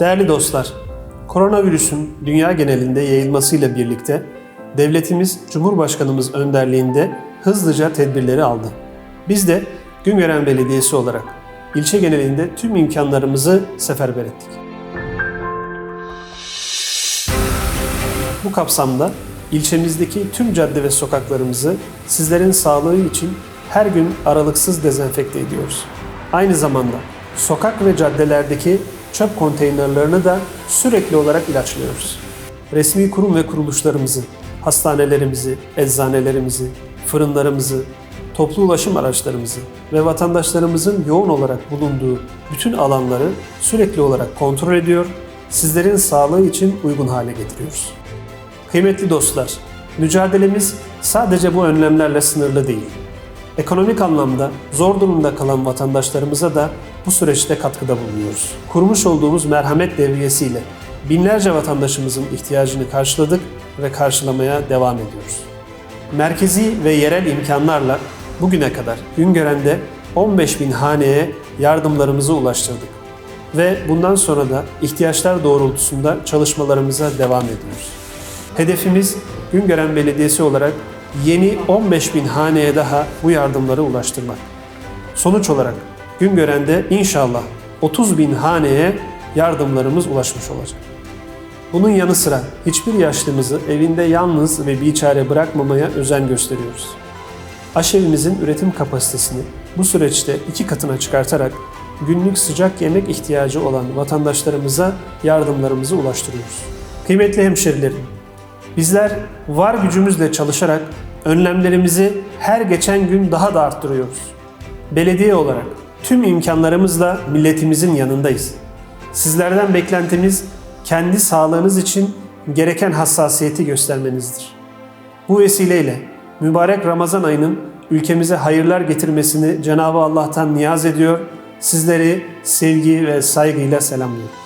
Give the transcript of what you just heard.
Değerli dostlar, koronavirüsün dünya genelinde yayılmasıyla birlikte devletimiz Cumhurbaşkanımız önderliğinde hızlıca tedbirleri aldı. Biz de Güngören Belediyesi olarak ilçe genelinde tüm imkanlarımızı seferber ettik. Bu kapsamda ilçemizdeki tüm cadde ve sokaklarımızı sizlerin sağlığı için her gün aralıksız dezenfekte ediyoruz. Aynı zamanda sokak ve caddelerdeki çöp konteynerlerini de sürekli olarak ilaçlıyoruz. Resmi kurum ve kuruluşlarımızı, hastanelerimizi, eczanelerimizi, fırınlarımızı, toplu ulaşım araçlarımızı ve vatandaşlarımızın yoğun olarak bulunduğu bütün alanları sürekli olarak kontrol ediyor, sizlerin sağlığı için uygun hale getiriyoruz. Kıymetli dostlar, mücadelemiz sadece bu önlemlerle sınırlı değil. Ekonomik anlamda zor durumda kalan vatandaşlarımıza da bu süreçte katkıda bulunuyoruz. Kurmuş olduğumuz merhamet devriyesiyle binlerce vatandaşımızın ihtiyacını karşıladık ve karşılamaya devam ediyoruz. Merkezi ve yerel imkanlarla bugüne kadar Güngören'de 15 bin haneye yardımlarımızı ulaştırdık. Ve bundan sonra da ihtiyaçlar doğrultusunda çalışmalarımıza devam ediyoruz. Hedefimiz Güngören Belediyesi olarak yeni 15 bin haneye daha bu yardımları ulaştırmak. Sonuç olarak Güngören'de inşallah 30 bin haneye yardımlarımız ulaşmış olacak. Bunun yanı sıra hiçbir yaşlımızı evinde yalnız ve biçare bırakmamaya özen gösteriyoruz. Aşevimizin üretim kapasitesini bu süreçte iki katına çıkartarak günlük sıcak yemek ihtiyacı olan vatandaşlarımıza yardımlarımızı ulaştırıyoruz. Kıymetli hemşerilerim, bizler var gücümüzle çalışarak önlemlerimizi her geçen gün daha da arttırıyoruz. Belediye olarak tüm imkanlarımızla milletimizin yanındayız. Sizlerden beklentimiz kendi sağlığınız için gereken hassasiyeti göstermenizdir. Bu vesileyle mübarek Ramazan ayının ülkemize hayırlar getirmesini Cenab-ı Allah'tan niyaz ediyor. Sizleri sevgi ve saygıyla selamlıyorum.